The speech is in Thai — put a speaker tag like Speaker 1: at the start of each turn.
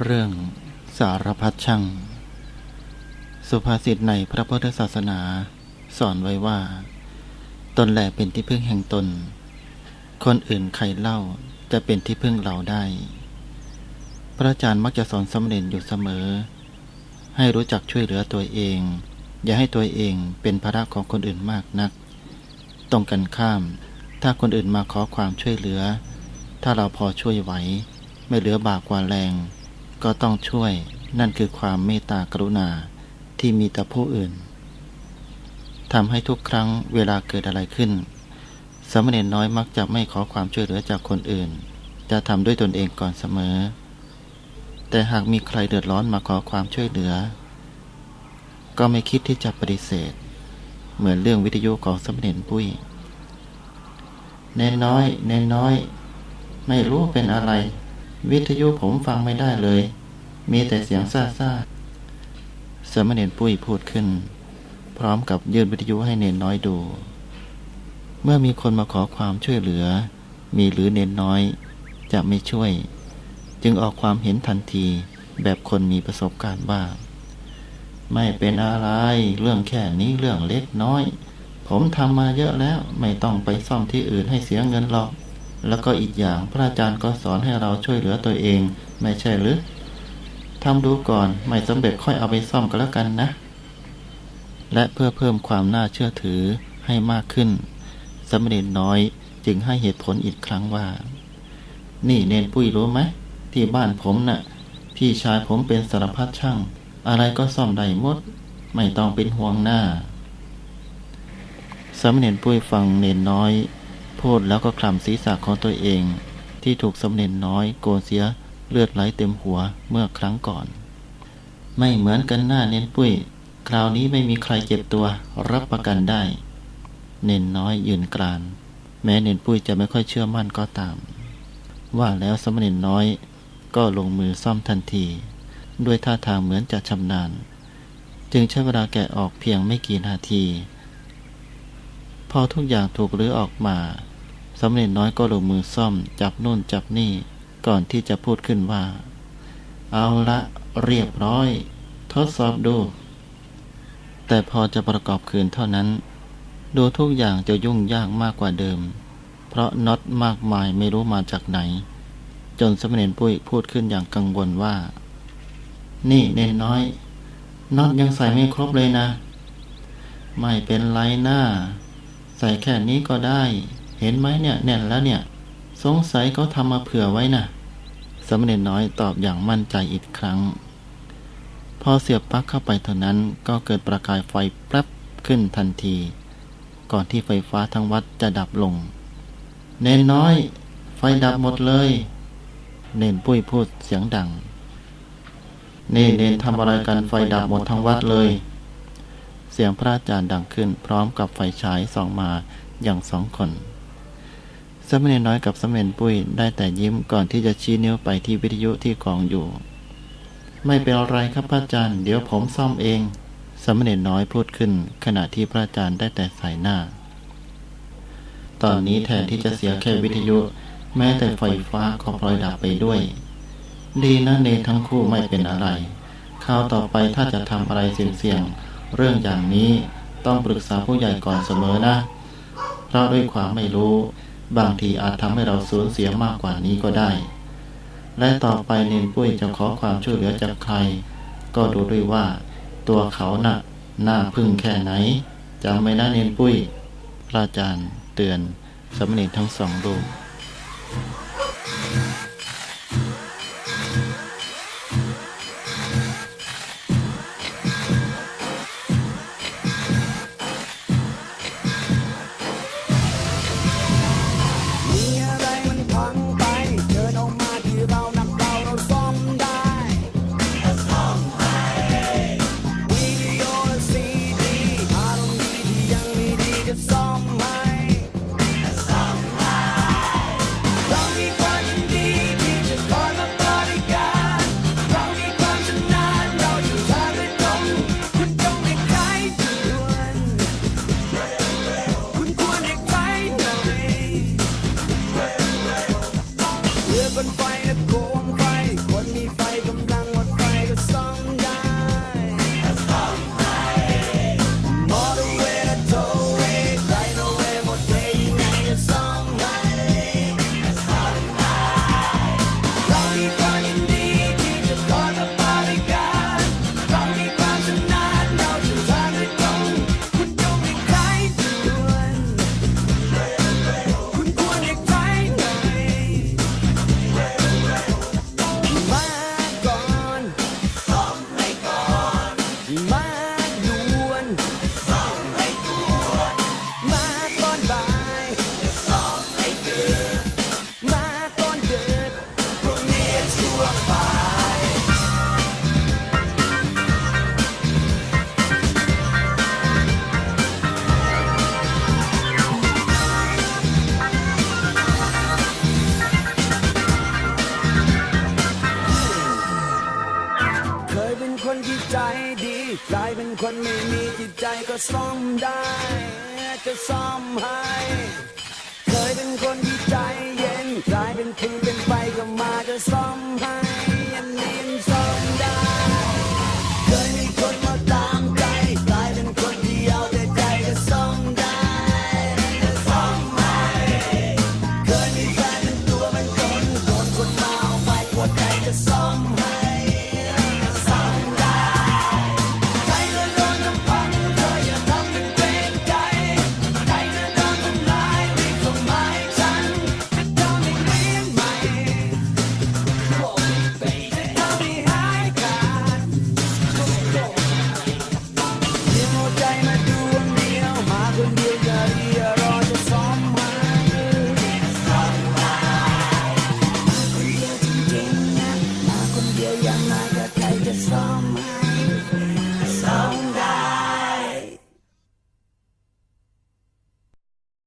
Speaker 1: เรื่องสารพัดช่าง สุภาษิตในพระพุทธศาสนา สอนไว้ว่า ตนแหลเป็นที่พึ่งแห่งตน คนอื่นใครเล่าจะเป็นที่พึ่งเราได้ พระอาจารย์มักจะสอนสำเร็จอยู่เสมอ ให้รู้จักช่วยเหลือตัวเอง อย่าให้ตัวเองเป็นภาระของคนอื่นมากนัก ตรงกันข้าม ถ้าคนอื่นมาขอความช่วยเหลือ ถ้าเราพอช่วยไหว ไม่เหลือบากกว่าแรง ก็ต้องช่วย นั่นคือความเมตตากรุณาที่มีต่อผู้อื่นทำให้ทุกครั้งเวลาเกิดอะไรขึ้น สมเณรน้อยมักจะไม่ขอความช่วยเหลือจากคนอื่น จะทำด้วยตนเองก่อนเสมอ แต่หากมีใครเดือดร้อนมาขอความช่วยเหลือ ก็ไม่คิดที่จะปฏิเสธ เหมือนเรื่องวิทยุของสมเณรปุ้ยเนนน้อยเนนน้อย ไม่รู้เป็นอะไร วิทยุผมฟังไม่ได้เลย มีแต่เสียงซ่าซ่าสมเณรปุ้ยพูดขึ้น พร้อมกับยื่นวิทยุให้เนนน้อยดู เมื่อมีคนมาขอความช่วยเหลือ มีหรือเนนน้อยจะไม่ช่วย จึงออกความเห็นทันทีแบบคนมีประสบการณ์ว่างไม่เป็นอะไรเรื่องแค่นี้เรื่องเล็กน้อย ผมทำมาเยอะแล้วไม่ต้องไปซ่อมที่อื่นให้เสียเงินหรอก แล้วก็อีกอย่างพระอาจารย์ก็สอนให้เราช่วยเหลือตัวเอง ไม่ใช่หรือทำดูก่อนไม่สำเร็จค่อยเอาไปซ่อมก็แล้วกันนะ และเพื่อเพิ่มความน่าเชื่อถือให้มากขึ้น สมเด็จน้อยจึงให้เหตุผลอีกครั้งว่า นี่เนนปุ้ยรู้ไหมที่บ้านผมน่ะ พี่ชายผมเป็นสารพัดช่าง อะไรก็ซ่อมได้หมด ไม่ต้องเป็นห่วงหน้าสมเด็จปุ้ยฟังเนนน้อย พูดแล้วก็คลำศีรษะของตัวเอง ที่ถูกสมเด็จน้อยโกนเสียเลือดไหลเต็มหัวเมื่อครั้งก่อน ไม่เหมือนกันหน้าเน้นปุ้ย คราวนี้ไม่มีใครเจ็บตัวรับประกันได้ เน้นน้อยยืนกราน แม้เน้นปุ้ยจะไม่ค่อยเชื่อมั่นก็ตาม ว่าแล้วสมเด็จน้อยก็ลงมือซ่อมทันที ด้วยท่าทางเหมือนจะชำนาญ จึงใช้เวลาแกะออกเพียงไม่กี่นาที พอทุกอย่างถูกรื้อออกมาสำเร็จน้อยก็ลงมือซ่อมจับนู่นจับนี่ก่อนที่จะพูดขึ้นว่า เอาละเรียบร้อย ทดสอบดู แต่พอจะประกอบคืนเท่านั้น ดูทุกอย่างจะยุ่งยากมากกว่าเดิม เพราะน็อตมากมายไม่รู้มาจากไหน จนสมเด็จปุ้ยพูดขึ้นอย่างกังวลว่า นี่เนนน้อยน็อตยังใส่ไม่ครบเลยนะ ไม่เป็นไรหน้า ใส่แค่นี้ก็ได้ เห็นไหมเนี่ยแน่นแล้วเนี่ย สงสัยเขาทำมาเผื่อไว้นะ่ะสมเด็จน้อยตอบอย่างมั่นใจอีกครั้ง พอเสียบปลั๊กเข้าไปเท่านั้นก็เกิดประกายไฟแป๊บขึ้นทันที ก่อนที่ไฟฟ้าทั้งวัดจะดับลง เนนน้อย ไฟดับหมดเลย เนนปุ้ยพูดเสียงดัง นี่เนนทำอะไรกันไฟดับหมดทั้งวัดเลย เสียงพระอาจารย์ดังขึ้น พร้อมกับไฟฉายส่องมาอย่างสองคนสมเณรน้อยกับสมเณรปุ้ยได้แต่ยิ้มก่อนที่จะชี้นิ้วไปที่วิทยุที่กองอยู่ ไม่เป็นไรครับพระอาจารย์ เดี๋ยวผมซ่อมเอง สมเณรน้อยพูดขึ้น ขณะที่พระอาจารย์ได้แต่สายหน้า ตอนนี้แทนที่จะเสียแค่วิทยุ แม้แต่ไฟฟ้าก็พลอยดับไปด้วย ดีนะเนทั้งคู่ไม่เป็นอะไรคราวต่อไปถ้าจะทำอะไรเสี่ยงๆ เรื่องอย่างนี้ต้องปรึกษาผู้ใหญ่ก่อนเสมอนะ เพราะด้วยความไม่รู้ บางทีอาจทำให้เราสูญเสียมากกว่านี้ก็ได้ และต่อไปเนนปุ้ยจะขอความช่วยเหลือจากใคร ก็ดูด้วยว่า ตัวเขานะ่ะน่าพึ่งแค่ไหนจำไม่นะเนนปุ้ยพระอาจารย์เตือนสมณรทั้งสองรูป
Speaker 2: มาด่วนซ้อมให้ด่วมาตอนบ่ายจะซ้มใดึกมาตอนเดินพรุ่งนี้ชวร์บ่เคยเป็นคนที่ใจ กลายเป็นคนไม่มีจิตใจก็ซ่อมได้ จะซ่อมให้ เคยเป็นคนที่ใจเย็นกลายเป็นคืนเป็นไปก็มาจะซ่อมให้